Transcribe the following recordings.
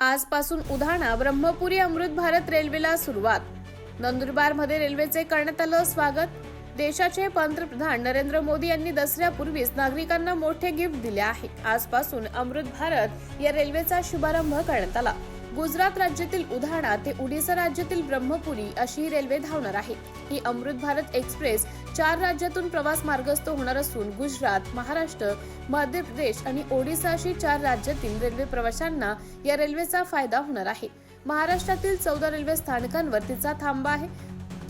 आजपासून उधाणा ब्रह्मपुरी अमृत भारत रेल्वेला सुरुवात. नंदुरबारमध्ये रेल्वेचे करण्यात आलं स्वागत. देशाचे पंतप्रधान नरेंद्र मोदी यांनी दसऱ्यापूर्वीच नागरिकांना मोठे गिफ्ट दिले आहे. आजपासून अमृत भारत या रेल्वेचा शुभारंभ करण्यात आला. गुजरात राज्यातील उधाणा ते उडीसा राज्यातील ब्रह्मपुरी अशी ही रेल्वे धावणार आहे. ही अमृत भारत एक्सप्रेस चार राज्यातून प्रवास मार्गस्थ होणार असून गुजरात महाराष्ट्र मध्य प्रदेश आणि ओडिसा अशी चार राज्यातील रेल्वे प्रवाशांना या रेल्वेचा फायदा होणार आहे. महाराष्ट्रातील चौदा रेल्वे स्थानकांवर तिचा थांबा आहे.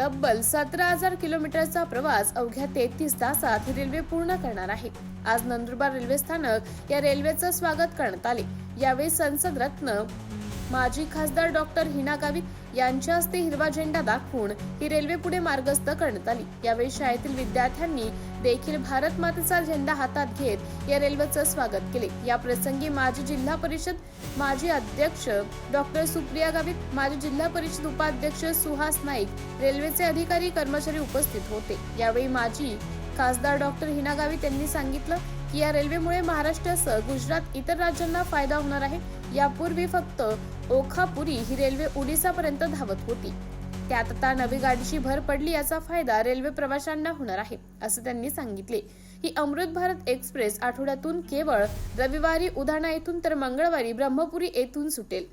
तब्बल सतरा हजार किलोमीटरचा प्रवास अवघ्या तेहतीस तासात ही रेल्वे पूर्ण करणार आहे. आज नंदुरबार रेल्वे स्थानक या रेल्वेचं स्वागत करण्यात आले. यावेळी संसद रत्न माजी खासदार डॉक्टर हिना गावित यांच्या हस्ते हिरवा झेंडा दाखवून ही रेल्वे पुढे मार्गस्थ करण्यात आली. यावेळी शाळेतील विद्यार्थ्यांनी देखील भारत मातेचा झेंडा हातात घेत या रेल्वेचं स्वागत केले. या प्रसंगी माजी जिल्हा परिषद माजी अध्यक्ष डॉक्टर सुप्रिया गावित माजी जिल्हा परिषद उपाध्यक्ष सुहास नाईक रेल्वेचे अधिकारी कर्मचारी उपस्थित होते. यावेळी माजी खासदार डॉक्टर हिना गावित यांनी सांगितलं की या रेल्वेमुळे महाराष्ट्रासह गुजरात इतर राज्यांना फायदा होणार आहे. यापूर्वी फक्त ओखापुरी ही रेल्वे ओडिसापर्यंत धावत होती. त्यात आता नवी गाडीची भर पडली याचा फायदा रेल्वे प्रवाशांना होणार आहे असं त्यांनी सांगितले. ही अमृत भारत एक्सप्रेस आठवड्यातून केवळ रविवारी उधाणा येथून तर मंगळवारी ब्रह्मपुरी येथून सुटेल.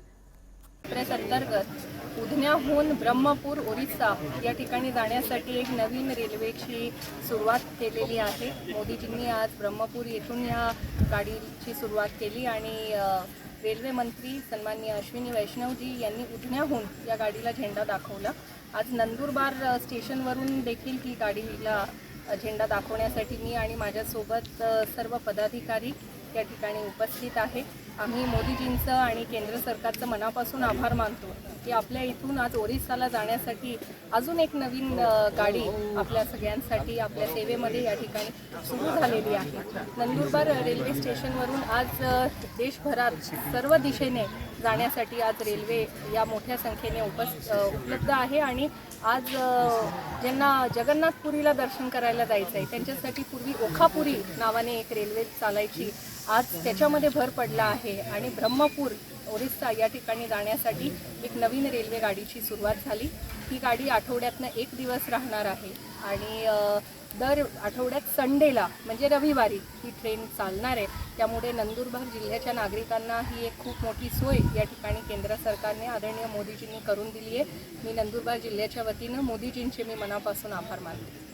एक्सप्रेस अंतर्गत उधण्याहून ब्रह्मपूर ओरिसा या ठिकाणी जाण्यासाठी एक नवीन रेल्वेची सुरुवात केलेली आहे. मोदीजींनी आज ब्रह्मपूर येथून या गाडीची सुरुवात केली आणि रेल्वे मंत्री सन्माननीय अश्विनी वैष्णवजी यांनी उठण्याहून या गाडीला झेंडा दाखवला. आज नंदुरबार स्टेशनवरून देखील ही गाडीला झेंडा दाखवण्यासाठी मी आणि माझ्यासोबत सर्व पदाधिकारी या ठिकाणी उपस्थित आहे. आम्ही मोदीजींचं आणि केंद्र सरकारचं मनापासून आभार मानतो की आपल्या इथून आज ओरिसाला जाण्यासाठी अजून एक नवीन गाडी आपल्या सगळ्यांसाठी आपल्या सेवेमध्ये या ठिकाणी सुरू झालेली आहे. नंदुरबार रेल्वे स्टेशनवरून आज देशभरात सर्व दिशेने जाण्यासाठी आज रेल्वे या मोठ्या संख्येने उपस् उपलब्ध आहे आणि आज ज्यांना जगन्नाथपुरीला दर्शन करायला जायचं आहे त्यांच्यासाठी पूर्वी ओखापुरी नावाने एक रेल्वे चालायची आज त्याच्यामध्ये भर पडला आहे आणि ब्रह्मपूर ओरिसा या ठिकाणी जाण्यासाठी एक नवीन रेल्वे गाडीची सुरुवात झाली. ही गाडी आठवड्यातनं एक दिवस राहणार आहे आणि दर आठवड्यात संडेला म्हणजे रविवारी ही ट्रेन चालणार आहे. त्यामुळे नंदुरबार जिल्ह्याच्या नागरिकांना ही एक खूप मोठी सोय या ठिकाणी केंद्र सरकारने आदरणीय मोदीजींनी करून दिली आहे. मी नंदुरबार जिल्ह्याच्या वतीनं मोदीजींचे मी मनापासून आभार मानते.